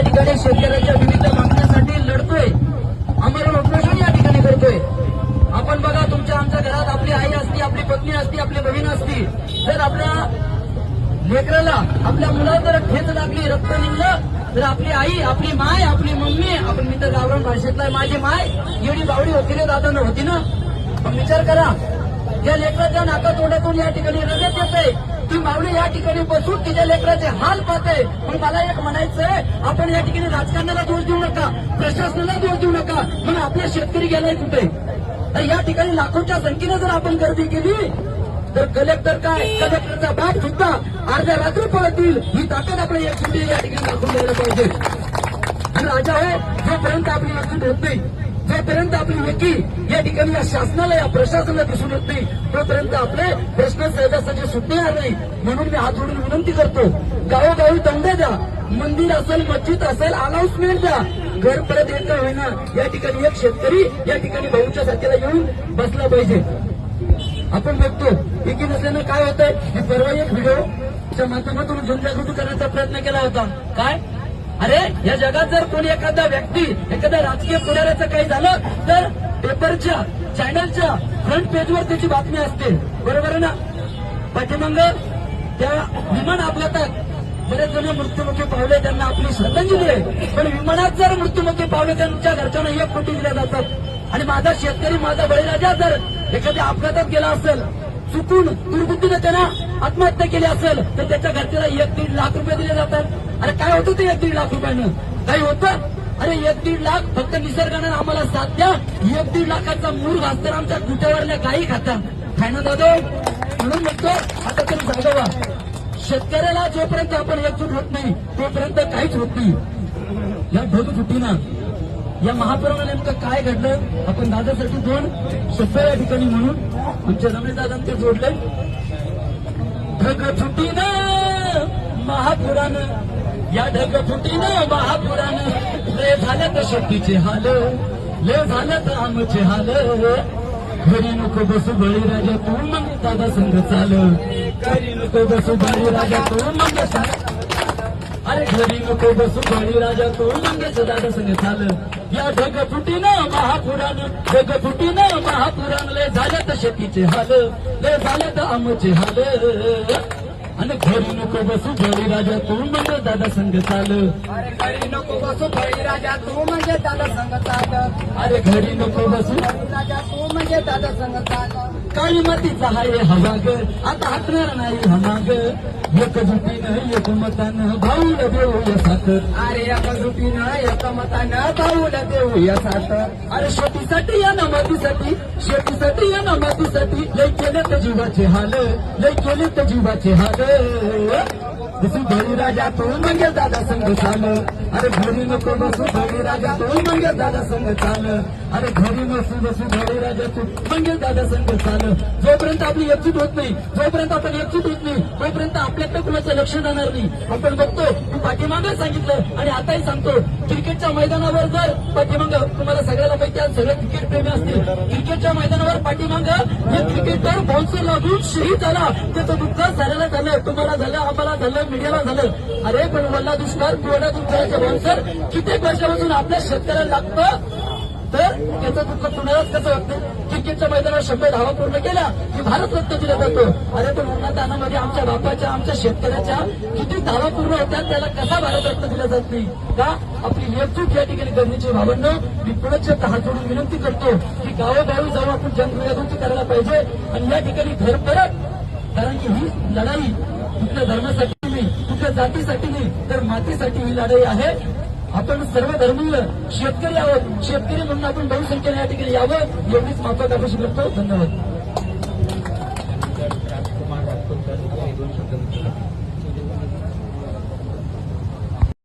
या ठिकाणी शेतकऱ्यांच्या विविध मागण्यासाठी लढतोय. आम्हाला ऑपरेशन या ठिकाणी करतोय. आपण बघा तुमच्या आमच्या घरात आपली आई असती आपली पत्नी असती आपली बहीण असती. जर आपल्या लेकराला आपल्या मुलाला जर ठेच लागली रक्त निघलं तर आपली आई आपली माय आपली मम्मी आपण मी तर गावरण भाषेतला माझी माय एवढी बावडी होती रे दादा होती ना? पण विचार करा या लेकराच्या नाका तोंडातून या ठिकाणी रगत येते ती मावळी या ठिकाणी बसून तिच्या लेकराचे हाल पाहते. पण मला एक म्हणायचंय आपण या ठिकाणी राजकारणाला दोष देऊ नका प्रशासनाला दोष देऊ नका. पण आपला शेतकरी गेलाय कुठे? तर या ठिकाणी लाखोच्या संख्येनं जर आपण गर्दी केली तर कलेक्टर काय? कलेक्टरचा भाग सुद्धा अर्ध्या रात्री पळतील. ही ताकद आपल्या या या ठिकाणी दाखवून द्यायला पाहिजे. आणि राजा आहे जोपर्यंत आपली एकजूट होत नाही. जोपर्यंत आपली एकी या ठिकाणी या शासनाला या प्रशासनाला दिसून येत नाही तोपर्यंत आपले प्रश्न सहजासहजी सुटणार नाही. म्हणून मी हात जोडून विनंती करतो गावोगावी दौंड्या द्या मंदिर असेल मस्जिद असेल अनाउन्समेंट द्या. घर परत येत होईना या ठिकाणी एक शेतकरी या ठिकाणी भाऊच्या साथीला येऊन बसला पाहिजे. आपण बघतो एकी नसल्यानं काय होतंय? हे परवा एक व्हिडिओच्या माध्यमातून जनजागृती करण्याचा प्रयत्न केला होता. काय? अरे या जगात जर कोणी एखादा व्यक्ती एखाद्या राजकीय पुढाऱ्याचं काही झालं तर पेपरच्या चॅनलच्या फ्रंट पेजवर त्याची बातमी असते. बरोबर ना? पाठीमाग त्या विमान अपघातात बरेच जण मृत्युमुखी पावले त्यांना आपली श्रद्धांजली आहे. पण विमानात जर मृत्युमुखी पावले त्यांच्या घरच्यांना एक कोटी दिल्या जातात. आणि माझा शेतकरी माझा बळीराजा जर एखाद्या अपघातात गेला असेल चुकून दुर्बुद्धीने त्यानं आत्महत्या केली असेल तर त्याच्या घरच्याला एक दीड लाख रुपये दिले जातात. अरे काय होतं ते एक दीड लाख रुपयानं? काही होतं? अरे एक दीड लाख फक्त निसर्गानं आम्हाला साथ द्या. एक दीड लाखाचा मूळ घास तर आमच्या कुठ्यावरल्या गायी खातात. काय ना दादा? म्हणून म्हणतो आता तरी जागवा शेतकऱ्याला जोपर्यंत आपण एकजूट होत नाही तोपर्यंत काहीच होत नाही. या ढग फुटीनं या महापुराला नेमकं काय घडलं आपण दादासाठी दोन शेतकऱ्या या ठिकाणी म्हणून आमच्या रमेश दादांनी ते जोडले. ढग फुटीनं महापुरानं या ढग फुटीनं महापुरानं ले झालं तर शक्तीचे हाल ले झालं तर आमचे हाल. घरी नको बसू बळी राजा तू मग दादा संघ चाल. घरी नको बसू बळी राजा तू मग अरे घरी नको बसू बळी राजा तू मंगेश दादा संग चाल या ढग फुटीनं महापुरानं ढग फुटीनं महापुरानं लय झालं तर शेतीचे हाल. लय झालं तर आमचे हाल. आणि घरी नको बसू बळी राजा तू मंगेश दादा संग चाल. अरे घरी नको बसू बळी राजा तू म्हणजे दादा संग चाल. अरे घरी नको बसू. बळी राजा तू म्हणजे दादा संग चाल. काळी मातीचा हाय हवा ग आता हटणार नाही हमाग. एकजुटीनं एकमतानं भाऊला देऊया साखर अरे एका एकमतानं एका मतानं भाऊला देऊया साथ. अरे शेतीसाठी या ना मातीसाठी. शेतीसाठी या ना मातीसाठी. लय केले तर जीवाचे हाल लय केले तर जीवाचे हाल. जसं बळी राजा तू म्हणजे दादा संघ चाल. अरे घरी नको बसू बळी राजा तू म्हणजे दादा संघ चाल. अरे घरी बसू बसू बळी राजा तू म्हणजे दादा संघ चाल. जोपर्यंत आपली एकजूट होत नाही जोपर्यंत आपण एकजूट होत नाही तोपर्यंत आपल्याकडे कुणाचं लक्ष जाणार नाही. आपण बघतो मी पाठीमागे सांगितलं आणि आताही सांगतो क्रिकेटच्या मैदानावर जर पाठीमाग तुम्हाला सगळ्याला माहिती आज सगळे क्रिकेट प्रेमी असतील. क्रिकेटच्या मैदानावर पाठीमाग हे क्रिकेटर बाउन्सर लागून शहीद झाला. त्याचं दुःख झालेलं झालं तुम्हाला झालं आम्हाला झालं मीडियाला झालं. अरे पण वल्ला दुष्काळ पिवळ्या दुष्काळाचं बाउन्सर कित्येक वर्षापासून आपल्या शेतकऱ्याला लागतं? तर त्याचं दुःख कुणालाच कसं वाटतं क्रिकेटच्या मैदानावर शंभर धावा पूर्ण केल्या की भारत रत्न दिला जातो. अरे पण उन्हात आमच्या बापाच्या आमच्या शेतकऱ्याच्या किती धावा पूर्ण होत्या त्याला कसा भारत रत्न दिला जात नाही? का? आपली एकजूट या ठिकाणी गरजेची भावंड मी पुढच्या हात जोडून विनंती करतो की गावोगावी जाऊन आपण जनजागृती करायला पाहिजे आणि या ठिकाणी घर परत कारण की ही लढाई कुठल्या धर्मासाठी आपल्या जातीसाठी नाही तर मातीसाठी ही लढाई आहे. आपण सर्व धर्मीय शेतकरी आहोत. शेतकरी म्हणून आपण बहुसंख्येने या ठिकाणी यावं एवढीच माफक अपेक्षा करतो. धन्यवाद.